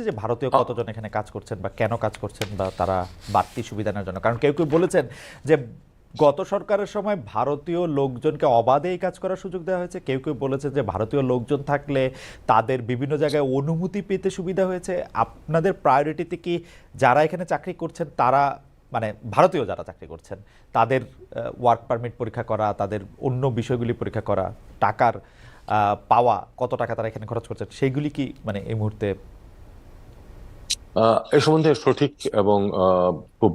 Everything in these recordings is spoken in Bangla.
দেখেছি যে ভারতীয় কতজন এখানে কাজ করছেন বা কেন কাজ করছেন বা তারা বাড়তি সুবিধা নেওয়ার জন্য? কারণ কেউ কেউ বলেছেন যে গত সরকারের সময় ভারতীয় লোকজনকে অবাধে এই কাজ করার সুযোগ দেওয়া হয়েছে। কেউ কেউ বলেছে যে ভারতীয় লোকজন থাকলে তাদের বিভিন্ন জায়গায় অনুমতি পেতে সুবিধা হয়েছে। আপনাদের প্রায়োরিটিতে কি যারা এখানে চাকরি করছেন তারা মানে ভারতীয় যারা চাকরি করছেন তাদের ওয়ার্ক পারমিট পরীক্ষা করা তাদের অন্য বিষয়গুলি পরীক্ষা করা টাকার পাওয়া কত টাকা তারা এখানে খরচ করছেন সেইগুলি কি মানে এই মুহূর্তে এই সম্বন্ধে সঠিক এবং খুব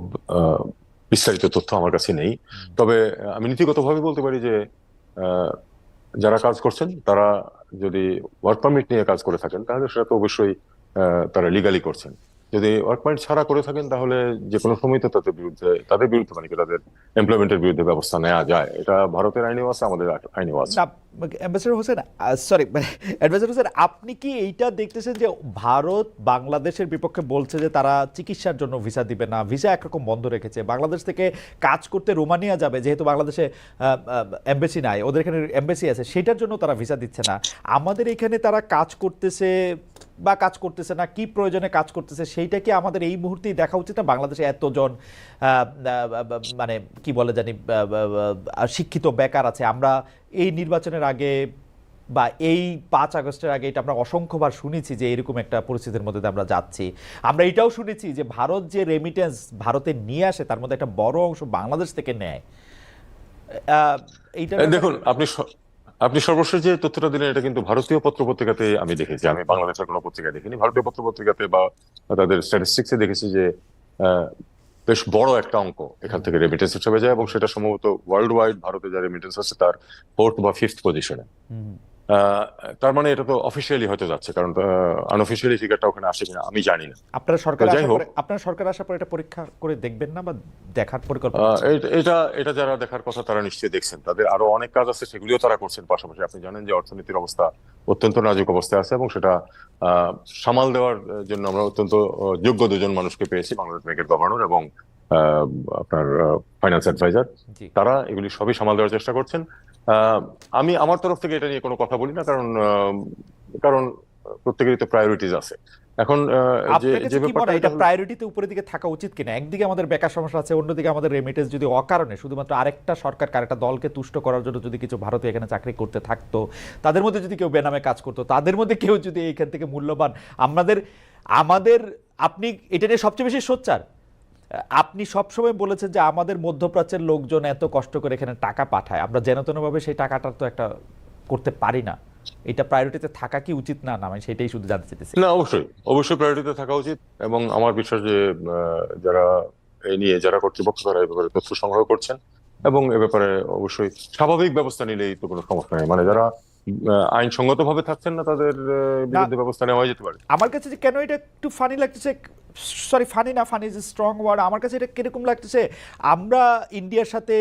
বিস্তারিত তথ্য আমার কাছে নেই। তবে আমি নীতিগতভাবে বলতে পারি যে যারা কাজ করছেন, তারা যদি ওয়ার্ক পারমিট নিয়ে কাজ করে থাকেন, তাহলে সেটা তো অবশ্যই তারা লিগালি করছেন। যদি ওয়ার্ক পারমিট ছাড়া করে থাকেন, তাহলে যে কোনো সময় তো তাদের বিরুদ্ধে তাদের বিরুদ্ধে মানে কি, তাদের এমপ্লয়মেন্টের বিরুদ্ধে ব্যবস্থা নেওয়া যায়। এটা ভারতের আইনেও আছে, আমাদের আইনেও আছে। অ্যাম্বাসেডর হোসেন সরি মানে হোসেন, আপনি কি এইটা দেখতেছেন যে ভারত বাংলাদেশের বিপক্ষে বলছে যে তারা চিকিৎসার জন্য ভিসা দিবে না? ভিসা একরকম বন্ধ রেখেছে। বাংলাদেশ থেকে কাজ করতে রোমানিয়া যাবে, যেহেতু বাংলাদেশে এমবেসি নাই, ওদের এখানে এমবেসি আছে, সেটার জন্য তারা ভিসা দিচ্ছে না। আমাদের এখানে তারা কাজ করতেছে বা কাজ করতেছে না, কি প্রয়োজনে কাজ করতেছে সেইটা কি আমাদের এই মুহূর্তেই দেখা উচিত না। বাংলাদেশে এতজন মানে কি বলে জানি শিক্ষিত বেকার আছে। আমরা এই নির্বাচনের আগে বা এই পাঁচ আগস্টের আগে এটা আমরা অসংখ্যবার শুনেছি যে এরকম একটা পরিস্থিতির মধ্যে আমরা যাচ্ছি। আমরা এটাও শুনেছি যে ভারত যে রেমিটেন্স ভারতে নিয়ে আসে, তার মধ্যে একটা বড় অংশ বাংলাদেশ থেকে নেয়। এইটা দেখুন, আপনি আপনি সর্বশেষ যে তথ্যটা দিলেন, এটা কিন্তু ভারতীয় পত্র পত্রিকাতে আমি দেখেছি। আমি বাংলাদেশের কোনো পত্রিকায় দেখিনি। ভারতীয় পত্র পত্রিকাতে বা তাদের স্ট্যাটিস্টিক্সে দেখেছি যে বেশ বড় একটা অঙ্ক এখান থেকে রেমিটেন্স হিসেবে যায় এবং সেটা সম্ভবত ওয়ার্ল্ড ওয়াইড ভারতে যা রেমিটেন্স আছে তার ফোর্থ বা ফিফথ পজিশনে। তার মানে এটা তো অফিসিয়ালি হয়তো যাচ্ছে কারণ আনঅফিসিয়ালি ফিগারটা ওখানে আসে কিনা আমি জানি না। আপনারা সরকার যাই হোক। আপনারা সরকার আসার পরে এটা পরীক্ষা করে দেখবেন না বা দেখার পরিকল্পনা এটা- এটা যারা দেখার কথা তারা নিশ্চয়ই দেখছেন। তাদের আরও অনেক কাজ আছে সেগুলিও তারা করছেন পাশাপাশি। আপনি জানেন যে অর্থনীতির অবস্থা অত্যন্ত নাজুক অবস্থায় আছে এবং সেটা আহ, সামাল দেওয়ার জন্য আমরা অত্যন্ত যোগ্য দুজন মানুষকে পেয়েছি বাংলাদেশ ব্যাংকের গভর্নর এবং আহ, আপনার ফাইন্যান্স অ্যাডভাইজার তারা এগুলি সবই সামাল দেওয়ার চেষ্টা করছেন। আমি আমার তরফ থেকে এটা নিয়ে কোনো কথা বলি না কারণ কারণ প্রত্যেকেরই তো প্রায়োরিটিজ আছে। এখন যে ব্যাপারটা এটা এটা প্রায়োরিটিতে উপরের দিকে থাকা উচিত কিনা? একদিকে আমাদের বেকার সমস্যা আছে অন্যদিকে আমাদের রেমিটেন্স যদি অকারণে শুধুমাত্র আরেকটা সরকার আরেকটা দলকে তুষ্ট করার জন্য যদি কিছু ভারতীয় এখানে চাকরি করতে থাকতো তাদের মধ্যে যদি কেউ বেনামে কাজ করতো তাদের মধ্যে কেউ যদি এইখান থেকে মূল্যবান আমাদের আমাদের আপনি এটা নিয়ে সবচেয়ে বেশি সোচ্চার। আপনি সবসময় বলেছেন যে আমাদের মধ্যপ্রাচ্যের লোকজন এত কষ্ট করে এখানে টাকা পাঠায়। আমরা যেন তেনভাবে সেই টাকাটা তো একটা করতে পারি না। এটা প্রায়োরিটিতে থাকা কি উচিত? না না, আমি সেটাই শুধু জানতে চাইতেছি। না, অবশ্যই। অবশ্যই প্রায়োরিটিতে থাকা উচিত এবং আমার বিশ্বাস যে যারা এই নিয়ে যারা কর্তৃপক্ষ তারা এই ব্যাপারে তথ্য সংগ্রহ করছেন এবং এ ব্যাপারে অবশ্যই স্বাভাবিক ব্যবস্থা নিলেই তো কোনো সমস্যা নেই। মানে যারা আইনসঙ্গত ভাবে থাকছেন না তাদের বিরুদ্ধে ব্যবস্থা নেওয়া যেতে পারে? আমার কাছে যে কেন এটা একটু ফানি লাগতেছে সরি ফানি না ফানি ইজ স্ট্রং ওয়ার্ড আমার কাছে এটা কীরকম লাগতেছে আমরা ইন্ডিয়ার সাথে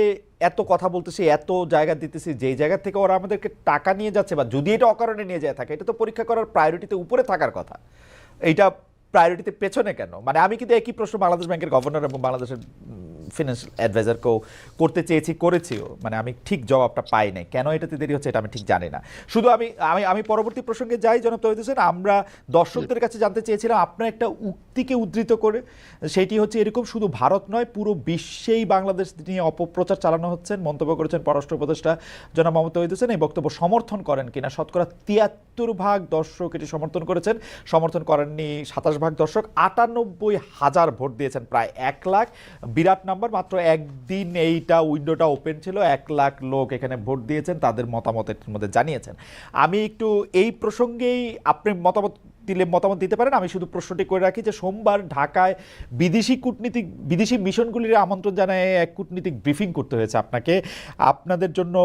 এত কথা বলতেছি এত জায়গা দিতেছি যেই জায়গা থেকে ওরা আমাদেরকে টাকা নিয়ে যাচ্ছে বা যদি এটা অকারণে নিয়ে যায় থাকে এটা তো পরীক্ষা করার প্রায়োরিটিতে উপরে থাকার কথা। এইটা প্রায়োরিটিতে পেছনে কেন? মানে আমি কিন্তু একই প্রশ্ন বাংলাদেশ ব্যাংকের গভর্নর এবং বাংলাদেশের ফিনান্সিয়াল অ্যাডভাইজারকেও করতে চেয়েছি, করেছিও। মানে আমি ঠিক জবাবটা পাই নাই। কেন এটাতে দেরি হচ্ছে এটা আমি ঠিক জানি না। শুধু আমি আমি আমি পরবর্তী প্রসঙ্গে যাই, জনাব তহিদ হোসেন। আমরা দর্শকদের কাছে জানতে চেয়েছিলাম, আপনার একটা উক্তিকে উদ্ধৃত করে, সেটি হচ্ছে এরকম শুধু ভারত নয়, পুরো বিশ্বেই বাংলাদেশ নিয়ে অপপ্রচার চালানো হচ্ছেন মন্তব্য করেছেন পররাষ্ট্র উপদেষ্টা জনাব মোহাম্মদ তহিদ হোসেন। এই বক্তব্য সমর্থন করেন কিনা? শতকরা তিয়াত্তর ভাগ দর্শক এটি সমর্থন করেছেন। সমর্থন করেননি সাতাশ ভাগ দর্শক। আটানব্বই হাজার ভোট দিয়েছেন, প্রায় এক লাখ। বিরাট নাম্বার মাত্র একদিন এইটা উইন্ডোটা ওপেন ছিল এক লাখ লোক এখানে ভোট দিয়েছেন তাদের মতামত এটির মধ্যে জানিয়েছেন। আমি একটু এই প্রসঙ্গেই আপনি মতামত দিলে মতামত দিতে পারেন আমি শুধু প্রশ্নটি করে রাখি যে সোমবার ঢাকায় বিদেশি কূটনীতিক বিদেশি মিশনগুলির আমন্ত্রণ জানায় এক কূটনীতিক ব্রিফিং করতে হয়েছে আপনাকে। আপনাদের জন্য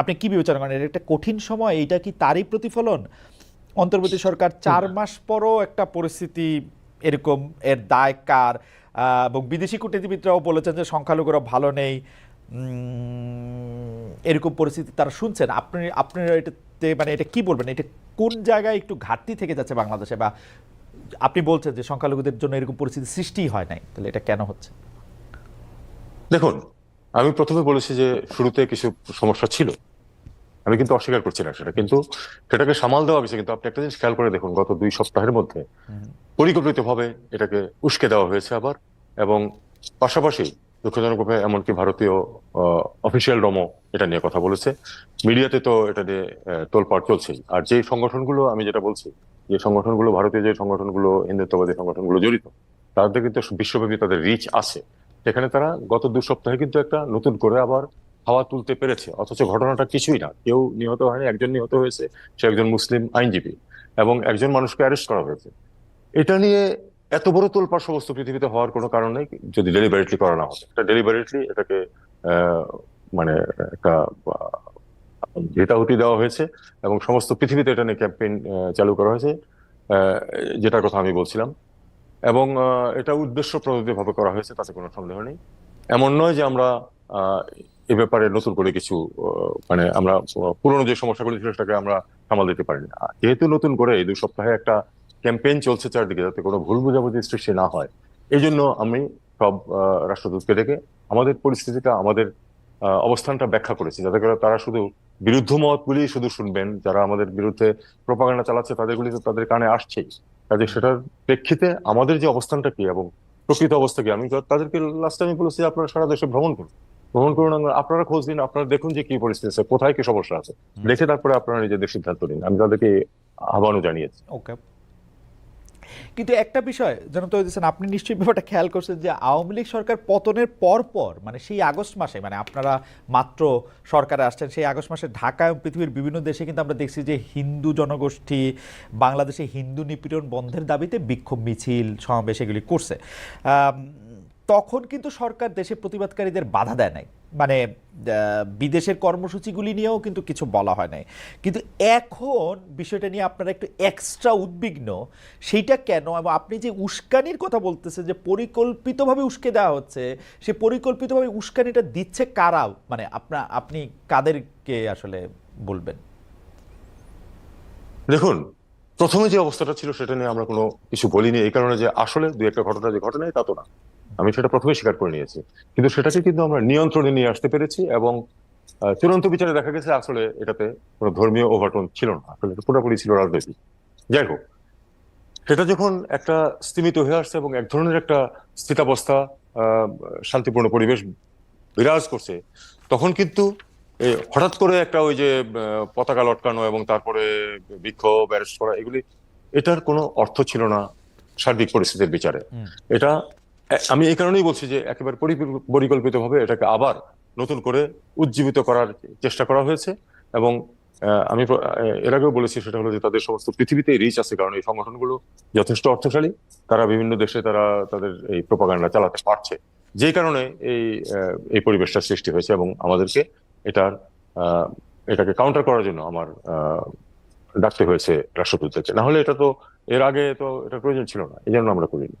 আপনি কি বিবেচনা করেন? এটা একটা কঠিন সময় এইটা কি তারই প্রতিফলন? অন্তর্বর্তী সরকার চার মাস পরও একটা পরিস্থিতি এরকম এর দায় কার এবং বিদেশি কূটনীতিবিদরাও বলেছেন যে সংখ্যালঘুরা ভালো নেই। এরকম পরিস্থিতি তারা শুনছেন। আপনি, আপনারা এটাতে মানে এটা কি বলবেন? এটা কোন জায়গায় একটু ঘাটতি থেকে যাচ্ছে বাংলাদেশে? বা আপনি বলছেন যে সংখ্যালঘুদের জন্য এরকম পরিস্থিতি সৃষ্টি হয় নাই। তাহলে এটা কেন হচ্ছে? দেখুন, আমি প্রথমে বলেছি যে শুরুতে কিছু সমস্যা ছিল। আমি কিন্তু অস্বীকার করছি না সেটা। কিন্তু সেটাকে সামাল দেওয়া হয়েছে কিন্তু আপনি একটা জিনিস খেয়াল করে দেখুন গত দুই সপ্তাহের মধ্যে পরিকল্পিতভাবে এটাকে উস্কে দেওয়া হয়েছে আবার এবং পাশাপাশি দুঃখজনকভাবে এমনকি ভারতীয় অফিসিয়াল ডমো এটা নিয়ে কথা বলেছে। মিডিয়াতে তো এটা নিয়ে তোলপাড় চলছেই। আর যে সংগঠনগুলো আমি যেটা বলছি যে সংগঠনগুলো ভারতীয় যে সংগঠনগুলো হিন্দুত্ববাদী সংগঠনগুলো জড়িত তাদের কিন্তু বিশ্বব্যাপী তাদের রিচ আছে। সেখানে তারা গত দু সপ্তাহে কিন্তু একটা নতুন করে আবার হাওয়া তুলতে পেরেছে অথচ ঘটনাটা কিছুই না। কেউ নিহত হয়নি একজন নিহত হয়েছে সে একজন মুসলিম আইনজীবী এবং একজন মানুষকে অ্যারেস্ট করা হয়েছে। এটা নিয়ে এত বড় তোলপাড় সমস্ত পৃথিবীতে হওয়ার কোনো কারণ নেই যদি ডেলিভারেটলি করা না হতো। এটা ডেলিভারেটলি এটাকে মানে একটা আহ, জেতাহুতি দেওয়া হয়েছে এবং সমস্ত পৃথিবীতে এটা নিয়ে ক্যাম্পেইন চালু করা হয়েছে যেটার কথা আমি বলছিলাম। এবং এটা উদ্দেশ্য ভাবে করা হয়েছে তাতে কোনো সন্দেহ নেই। এমন নয় যে আমরা এ ব্যাপারে নতুন করে কিছু মানে আমরা পুরনো যে সমস্যাগুলি ছিল সেটাকে আমরা সামাল দিতে পারিনি। যেহেতু নতুন করে এই দুই সপ্তাহে একটা ক্যাম্পেইন চলছে চারদিকে, যাতে কোনো ভুল বোঝাবুঝির সৃষ্টি না হয়, এই জন্য আমি সব রাষ্ট্রদূতকে ডেকে আমাদের পরিস্থিতিটা, আমাদের অবস্থানটা ব্যাখ্যা করেছি, যাতে করে তারা শুধু বিরুদ্ধ মতগুলি শুধু শুনবেন, যারা আমাদের বিরুদ্ধে প্রপাগান্ডা চালাচ্ছে তাদেরগুলি তো তাদের কানে আসছেই। কাজে সেটার প্রেক্ষিতে আমাদের যে অবস্থানটা কি এবং প্রকৃত অবস্থা কি, আমি তাদেরকে লাস্ট আমি বলেছি আপনারা সারা দেশে ভ্রমণ করুন। ভ্রমণ করুন আপনারা খোঁজ দিন আপনারা দেখুন যে কি পরিস্থিতি আছে কোথায় কি সমস্যা আছে। দেখে তারপরে আপনারা নিজেদের সিদ্ধান্ত নিন। আমি তাদেরকে আহ্বানও জানিয়েছি। ওকে। কিন্তু একটা বিষয় যেন তো দিচ্ছেন আপনি নিশ্চয়ই ব্যাপারটা খেয়াল করছেন যে আওয়ামী লীগ সরকার পতনের পর পর মানে সেই আগস্ট মাসে মানে আপনারা মাত্র সরকারে আসছেন সেই আগস্ট মাসে ঢাকা এবং পৃথিবীর বিভিন্ন দেশে কিন্তু আমরা দেখছি যে হিন্দু জনগোষ্ঠী বাংলাদেশে হিন্দু নিপীড়ন বন্ধের দাবিতে বিক্ষোভ মিছিল সমাবেশ এগুলি করছে। তখন কিন্তু সরকার দেশে প্রতিবাদকারীদের বাধা দেয় নাই। মানে বিদেশের কর্মসূচিগুলি নিয়েও কিন্তু কিছু বলা হয় নাই। কিন্তু এখন বিষয়টা নিয়ে আপনারা একটু এক্সট্রা উদ্বিগ্ন, সেইটা কেন? এবং আপনি যে উস্কানির কথা বলতেছেন যে পরিকল্পিতভাবে উস্কে দেওয়া হচ্ছে, সে পরিকল্পিতভাবে উস্কানিটা দিচ্ছে কারা? মানে আপনা, আপনি কাদেরকে আসলে বলবেন? দেখুন, প্রথমে যে অবস্থাটা ছিল সেটা নিয়ে আমরা কোনো কিছু বলিনি। এই কারণে যে আসলে দু একটা ঘটনা যে ঘটে নাই, তা তো না। আমি সেটা প্রথমে স্বীকার করে নিয়েছি। কিন্তু সেটাকে কিন্তু আমরা নিয়ন্ত্রণে নিয়ে আসতে পেরেছি এবং চূড়ান্ত বিচারে দেখা গেছে আসলে এটাতে কোনো ধর্মীয় ওভারটোন ছিল না। আসলে এটা পুরোপুরি ছিল রাজনৈতিক। যাই হোক সেটা যখন একটা স্তিমিত হয়ে আসছে এবং এক ধরনের একটা স্থিতাবস্থা শান্তিপূর্ণ পরিবেশ বিরাজ করছে তখন কিন্তু হঠাৎ করে একটা ওই যে পতাকা লটকানো এবং তারপরে বিক্ষোভ অ্যারেস্ট করা এগুলি এটার কোনো অর্থ ছিল না সার্বিক পরিস্থিতির বিচারে। এটা আমি এই কারণেই বলছি যে একেবারে পরিকল্পিত ভাবে এটাকে আবার নতুন করে উজ্জীবিত করার চেষ্টা করা হয়েছে এবং আমি এর আগেও বলেছি সেটা হলো যে তাদের সমস্ত পৃথিবীতে রিচ আছে কারণ এই সংগঠনগুলো যথেষ্ট অর্থশালী। তারা বিভিন্ন দেশে তারা তাদের এই প্রপাগান্ডা চালাতে পারছে। যে কারণে এই এই পরিবেশটা সৃষ্টি হয়েছে এবং আমাদেরকে এটার এটাকে কাউন্টার করার জন্য আমার ডাকতে হয়েছে রাষ্ট্রদূতদেরকে। না হলে এটা তো, এর আগে তো এটা প্রয়োজন ছিল না এই জন্য আমরা করিনি।